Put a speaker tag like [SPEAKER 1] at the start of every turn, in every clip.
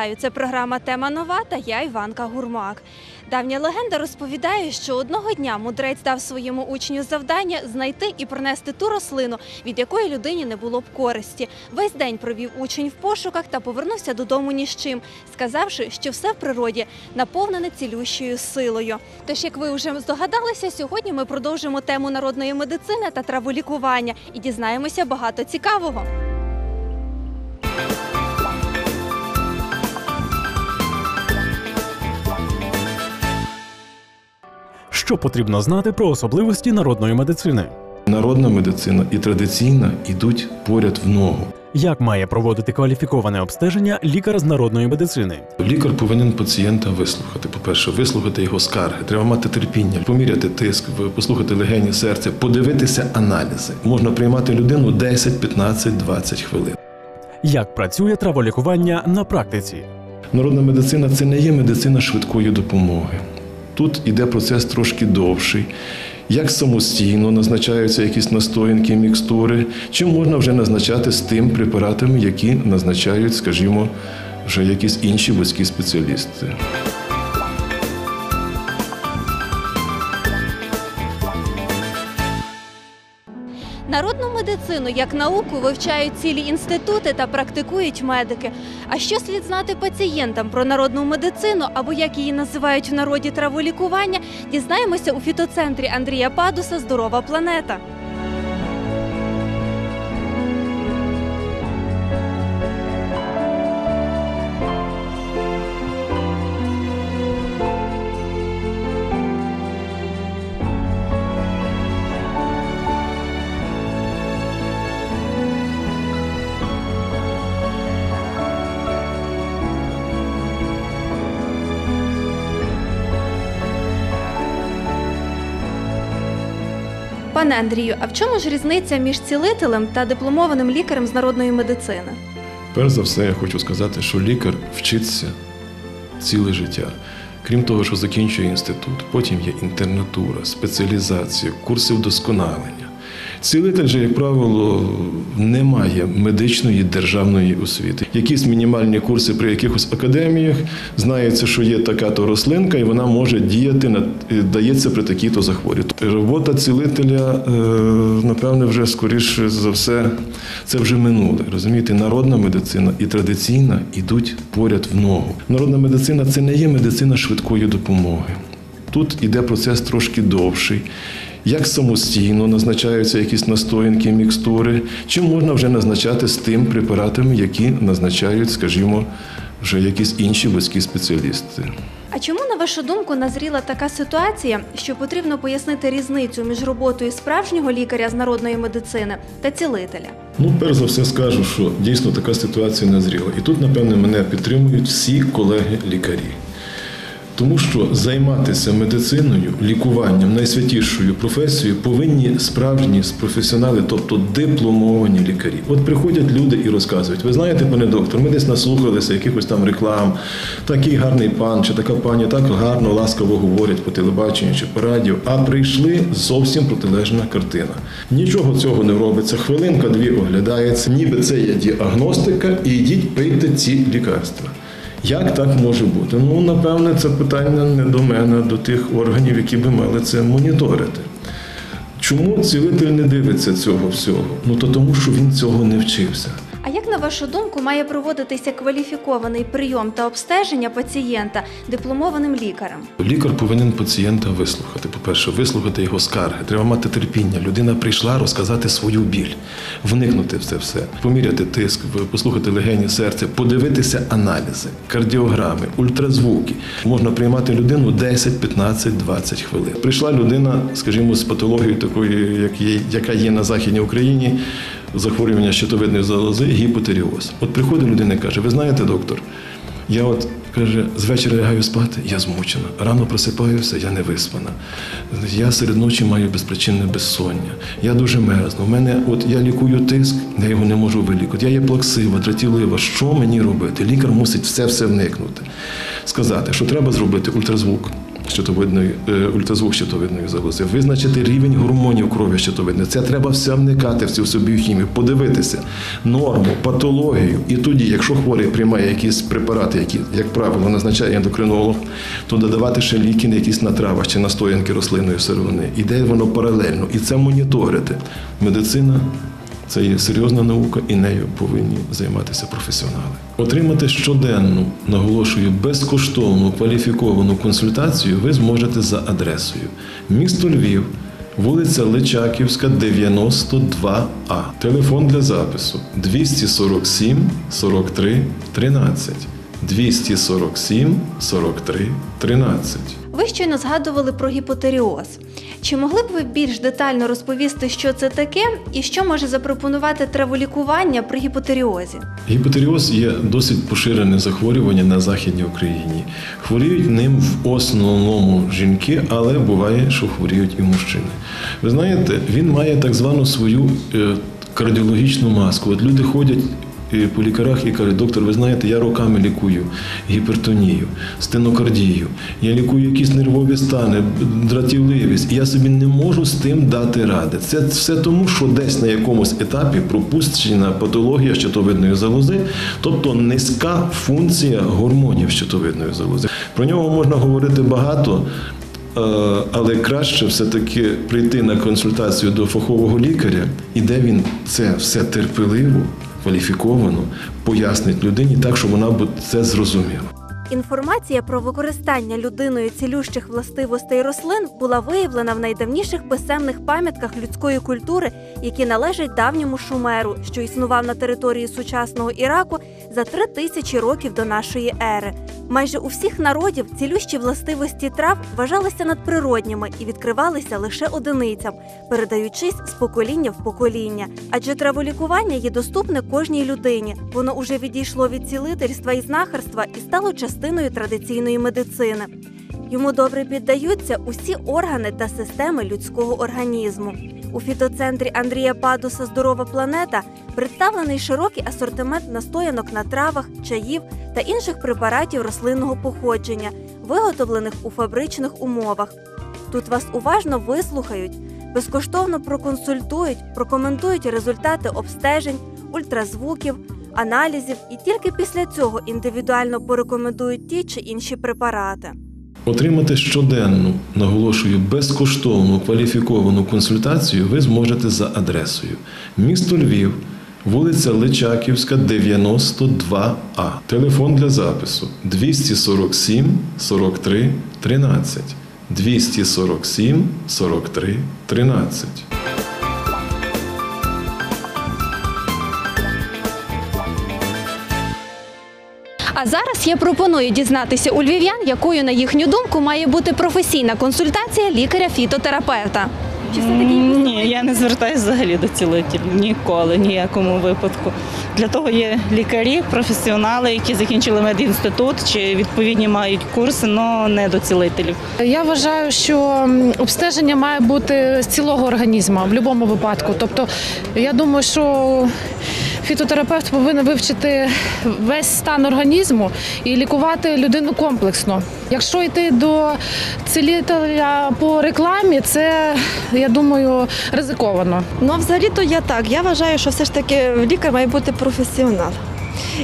[SPEAKER 1] Вітаю! Це програма Тема нова та я Іванка Гурмак. Давня легенда розповідає, що одного дня мудрець дав своєму учню завдання знайти і принести ту рослину, від якої людині не було б користі. Весь день провів учень в пошуках та повернувся додому ні з чим, сказавши, що все в природі наповнене цілющою силою. Тож, як ви вже здогадалися, сьогодні ми продовжимо тему народної медицини та траволікування і дізнаємося багато цікавого.
[SPEAKER 2] Що потрібно знати про особливості народної медицини?
[SPEAKER 3] Народна медицина і традиційна йдуть поряд в ногу.
[SPEAKER 2] Як має проводити кваліфіковане обстеження лікар з народної медицини?
[SPEAKER 3] Лікар повинен пацієнта вислухати. По-перше, вислухати його скарги. Треба мати терпіння, поміряти тиск, послухати легені серця, подивитися аналізи. Можна приймати людину 10, 15, 20 хвилин.
[SPEAKER 2] Як працює траволікування на практиці?
[SPEAKER 3] Народна медицина це не є медицина швидкої допомоги. Тут іде процес трошки довший. Як самостійно назначаються якісь настоянки, мікстури, чи можна вже назначати з тим препаратами, які назначають, скажімо, вже якісь інші вузькі спеціалісти.
[SPEAKER 1] Медицину як науку вивчають цілі інститути та практикують медики. А що слід знати пацієнтам про народну медицину або як її називають в народі траволікування, дізнаємося у фітоцентрі Андрія Падуса Здорова планета. Пане Андрію, а в чому ж різниця між цілителем та дипломованим лікарем з народної медицини?
[SPEAKER 3] Перш за все, я хочу сказати, що лікар вчиться ціле життя. Крім того, що закінчує інститут, потім є інтернатура, спеціалізація, курси вдосконалення. Цілитель же, як правило, не має медичної державної освіти. Якісь мінімальні курси при якихось академіях знається, що є така то рослинка, і вона може діяти на дається при такій-то захворі. Робота цілителя, е, напевне, вже скоріше за все, це вже минуле. Розумієте, народна медицина і традиційна йдуть поряд в ногу. Народна медицина це не є медицина швидкої допомоги. Тут іде процес трошки довший. Як самостійно назначаються якісь настоянки, мікстури, чи можна вже назначати з тим препаратами, які назначають, скажімо, вже якісь інші вузькі спеціалісти.
[SPEAKER 1] А чому, на вашу думку, назріла така ситуація, що потрібно пояснити різницю між роботою справжнього лікаря з народної медицини та цілителя?
[SPEAKER 3] Ну, перш за все скажу, що дійсно така ситуація назріла. І тут, напевне, мене підтримують всі колеги-лікарі. Тому що займатися медициною, лікуванням, найсвятішою професією повинні справжні професіонали, тобто дипломовані лікарі. От приходять люди і розказують: ви знаєте, пане доктор, ми десь наслухалися якихось там реклам, такий гарний пан чи така пані так гарно, ласкаво говорять по телебаченню чи по радіо, а прийшли зовсім протилежна картина. Нічого цього не робиться. Хвилинка дві оглядається, ніби це є діагностика, і йдіть пийте ці лікарства. Як так може бути? Ну, напевне, це питання не до мене, а до тих органів, які би мали це моніторити. Чому цілитель не дивиться цього всього? Ну то тому, що він цього не вчився.
[SPEAKER 1] А як на вашу думку має проводитися кваліфікований прийом та обстеження пацієнта дипломованим лікарем?
[SPEAKER 3] Лікар повинен пацієнта вислухати. По-перше, вислухати його скарги. Треба мати терпіння. Людина прийшла розказати свою біль, вникнути в це все, поміряти тиск, послухати легені серця, подивитися аналізи, кардіограми, ультразвуки. Можна приймати людину 10, 15, 20 хвилин. Прийшла людина, скажімо, з патологією такої, як є, яка є на Західній Україні, захворювання щитовидної залози, гіпотеріоз. От приходить людина і каже: Ви знаєте, доктор, я от каже, з вечора лягаю спати, я змучена. Рано просипаюся, я не виспана. Я серед ночі маю безпричинне безсоння. Я дуже мерзну. У мене, от я лікую тиск, я його не можу вилікувати. Я є плаксива, дратівлива. Що мені робити? Лікар мусить все все вникнути. Сказати, що треба зробити ультразвук. Щитовидної, е, ультразвук щитовидної залози, визначити рівень гормонів крові щитовидної. Це треба все вникати в цю всю біохімію, подивитися норму, патологію. І тоді, якщо хворий приймає якісь препарати, які, як правило, назначає ендокринолог, то додавати ще ліки на якісь на травах чи настоянки рослинної сировини. Іде воно паралельно. І це моніторити. Медицина це є серйозна наука, і нею повинні займатися професіонали. Отримати щоденну, наголошую, безкоштовну кваліфіковану консультацію ви зможете за адресою місто Львів, вулиця Личаківська, 92А. Телефон для запису 247 43 13. 247 43 13.
[SPEAKER 1] Ви щойно згадували про гіпотеріоз. Чи могли б ви більш детально розповісти, що це таке, і що може запропонувати траволікування при гіпотеріозі?
[SPEAKER 3] Гіпотеріоз є досить поширене захворювання на Західній Україні. Хворіють ним в основному жінки, але буває, що хворіють і мужчини. Ви знаєте, він має так звану свою е, кардіологічну маску. От люди ходять. Е, По лікарях і кажуть, доктор, ви знаєте, я роками лікую гіпертонію, стенокардію, я лікую якісь нервові стани, дратівливість, я собі не можу з тим дати ради. Це все тому, що десь на якомусь етапі пропущена патологія щитовидної залози, тобто низька функція гормонів щитовидної залози. Про нього можна говорити багато. е, Але краще все-таки прийти на консультацію до фахового лікаря, і де він це все терпеливо, кваліфіковано пояснить людині так, щоб вона це зрозуміла.
[SPEAKER 1] Інформація про використання людиною цілющих властивостей рослин була виявлена в найдавніших писемних пам'ятках людської культури, які належать давньому шумеру, що існував на території сучасного Іраку за три тисячі років до нашої ери. Майже у всіх народів цілющі властивості трав вважалися надприродніми і відкривалися лише одиницям, передаючись з покоління в покоління. Адже траволікування є доступне кожній людині. Воно уже відійшло від цілительства і знахарства і стало частиною традиційної медицини. Йому добре піддаються усі органи та системи людського організму. У фітоцентрі Андрія Падуса Здорова планета представлений широкий асортимент настоянок на травах, чаїв та інших препаратів рослинного походження, виготовлених у фабричних умовах. Тут вас уважно вислухають, безкоштовно проконсультують, прокоментують результати обстежень, ультразвуків, аналізів і тільки після цього індивідуально порекомендують ті чи інші препарати.
[SPEAKER 3] Отримати щоденну, наголошую, безкоштовну кваліфіковану консультацію ви зможете за адресою місто Львів, вулиця Личаківська, 92А. Телефон для запису 247 43 13. 247 43 13.
[SPEAKER 1] А зараз я пропоную дізнатися у львів'ян, якою, на їхню думку, має бути професійна консультація лікаря-фітотерапевта. Чи
[SPEAKER 4] Ні, я не звертаюся взагалі до цілителів ніколи, ніякому випадку. Для того є лікарі, професіонали, які закінчили медінститут чи відповідні мають курси, але не до цілителів.
[SPEAKER 5] Я вважаю, що обстеження має бути з цілого організму в будь-якому випадку. Тобто, я думаю, що фітотерапевт повинен вивчити весь стан організму і лікувати людину комплексно. Якщо йти до цілителя по рекламі, це я думаю ризиковано.
[SPEAKER 6] Ну, взагалі-то я так. Я вважаю, що все ж таки лікар має бути професіонал.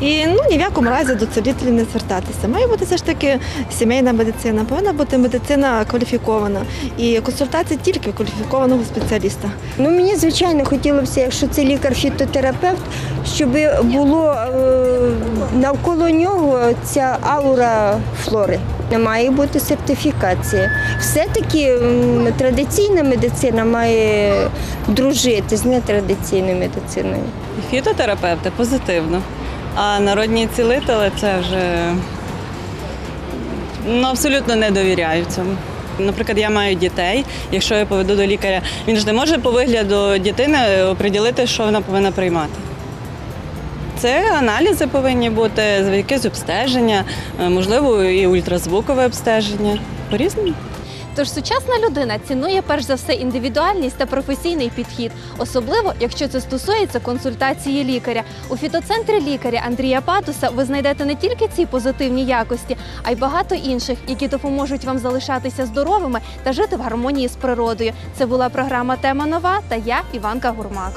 [SPEAKER 6] І ну ні в якому разі до цілителів не звертатися. Має бути все ж таки сімейна медицина, повинна бути медицина кваліфікована і консультація тільки кваліфікованого спеціаліста.
[SPEAKER 7] Ну мені звичайно хотілося, якщо це лікар-фітотерапевт, щоб було е, навколо нього ця аура флори. Не має бути сертифікація. Все-таки традиційна медицина має дружити з нетрадиційною медициною.
[SPEAKER 4] Фітотерапевти позитивно. А народні цілителі це вже ну, абсолютно не довіряю цьому. Наприклад, я маю дітей. Якщо я поведу до лікаря, він ж не може по вигляду дитини оприділити, що вона повинна приймати. Це аналізи повинні бути, якесь обстеження, е, можливо, і ультразвукове обстеження. По-різному.
[SPEAKER 1] Тож сучасна людина цінує перш за все індивідуальність та професійний підхід, особливо якщо це стосується консультації лікаря. У фітоцентрі лікаря Андрія Патуса ви знайдете не тільки ці позитивні якості, а й багато інших, які допоможуть вам залишатися здоровими та жити в гармонії з природою. Це була програма Тема нова та я Іванка Гурмак.